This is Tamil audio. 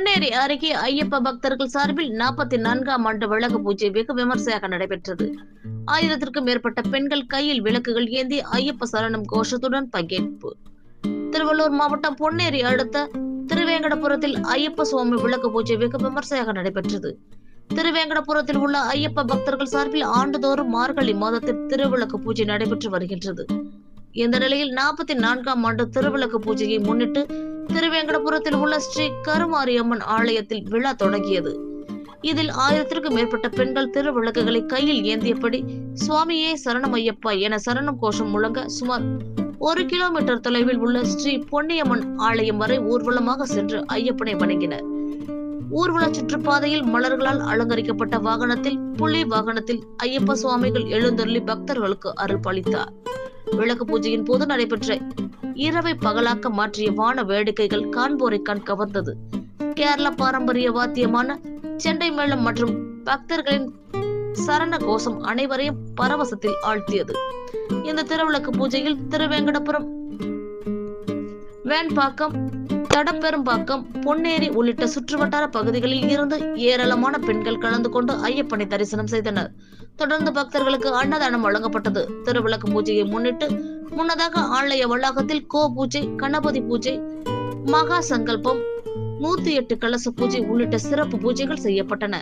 பொன்னேரி அருகே ஐயப்ப பக்தர்கள் சார்பில் நாற்பத்தி நான்காம் ஆண்டு விளக்கு பூஜை வெகு விமர்சையாக நடைபெற்றது. ஆயிரத்திற்கும் மேற்பட்ட பெண்கள் கையில் விளக்குகள் ஏந்தி ஐயப்ப சரணம் கோஷத்துடன் பங்கேற்பு. திருவள்ளூர் மாவட்டம் பொன்னேரி அடுத்த திருவேங்கடபுரத்தில் ஐயப்ப சுவாமி விளக்கு பூஜை வெகு விமர்சையாக நடைபெற்றது. திருவேங்கடபுரத்தில் உள்ள ஐயப்ப பக்தர்கள் சார்பில் ஆண்டுதோறும் மார்கழி மாதத்தில் திருவிளக்கு பூஜை நடைபெற்று வருகின்றது. இந்த நிலையில் நாற்பத்தி நான்காம் ஆண்டு திருவிளக்கு பூஜையை முன்னிட்டு திருவேங்கடபுரத்தில் உள்ள ஸ்ரீ கருமாரியம்மன் ஆலயத்தில் விழா தொடங்கியது. இதில் ஆயிரத்திற்கும் மேற்பட்ட பெண்கள் திருவிளக்குகளை கையில் ஏந்தியபடி சுவாமியே சரணமையப்பா என சரணம் கோஷம் முழங்க சுமார் ஒரு கிலோமீட்டர் தொலைவில் உள்ள ஸ்ரீ பொன்னியம்மன் ஆலயம் வரை ஊர்வலமாக சென்று ஐயப்பனை வணங்கினர். ஊர்வல சுற்றுப்பாதையில் மலர்களால் அலங்கரிக்கப்பட்ட வாகனத்தில் புள்ளி வாகனத்தில் ஐயப்ப சுவாமிகள் எழுந்தருளி பக்தர்களுக்கு அருள்பாலித்தார் விளக்கு பூஜையின் போது நடைபெற்ற இரவை பகலாக்க மாற்றிய வான வேடிக்கைகள் காண்போரை கண் கவர்ந்தது. கேரள பாரம்பரிய வாத்தியமான செண்டை மேளம் மற்றும் பக்தர்களின் சரண கோஷம் அனைவரையும் பரவசத்தில் ஆழ்த்தியது. இந்த திருவிளக்கு பூஜையில் திருவேங்கடபுரம் வேன்பாக்கம் தடப்பெரும்பாக்கம் பொன்னேரி உள்ளிட்ட சுற்றுவட்டார பகுதிகளில் இருந்து ஏராளமான பெண்கள் கலந்து கொண்டு ஐயப்பனை தரிசனம் செய்தனர். தொடர்ந்து பக்தர்களுக்கு அன்னதானம் வழங்கப்பட்டது. திருவிளக்கு பூஜையை முன்னிட்டு முன்னதாக ஆலய வளாகத்தில் கோ பூஜை கணபதி பூஜை மகா சங்கல்பம் நூத்தி எட்டு கலச பூஜை உள்ளிட்ட சிறப்பு பூஜைகள் செய்யப்பட்டன.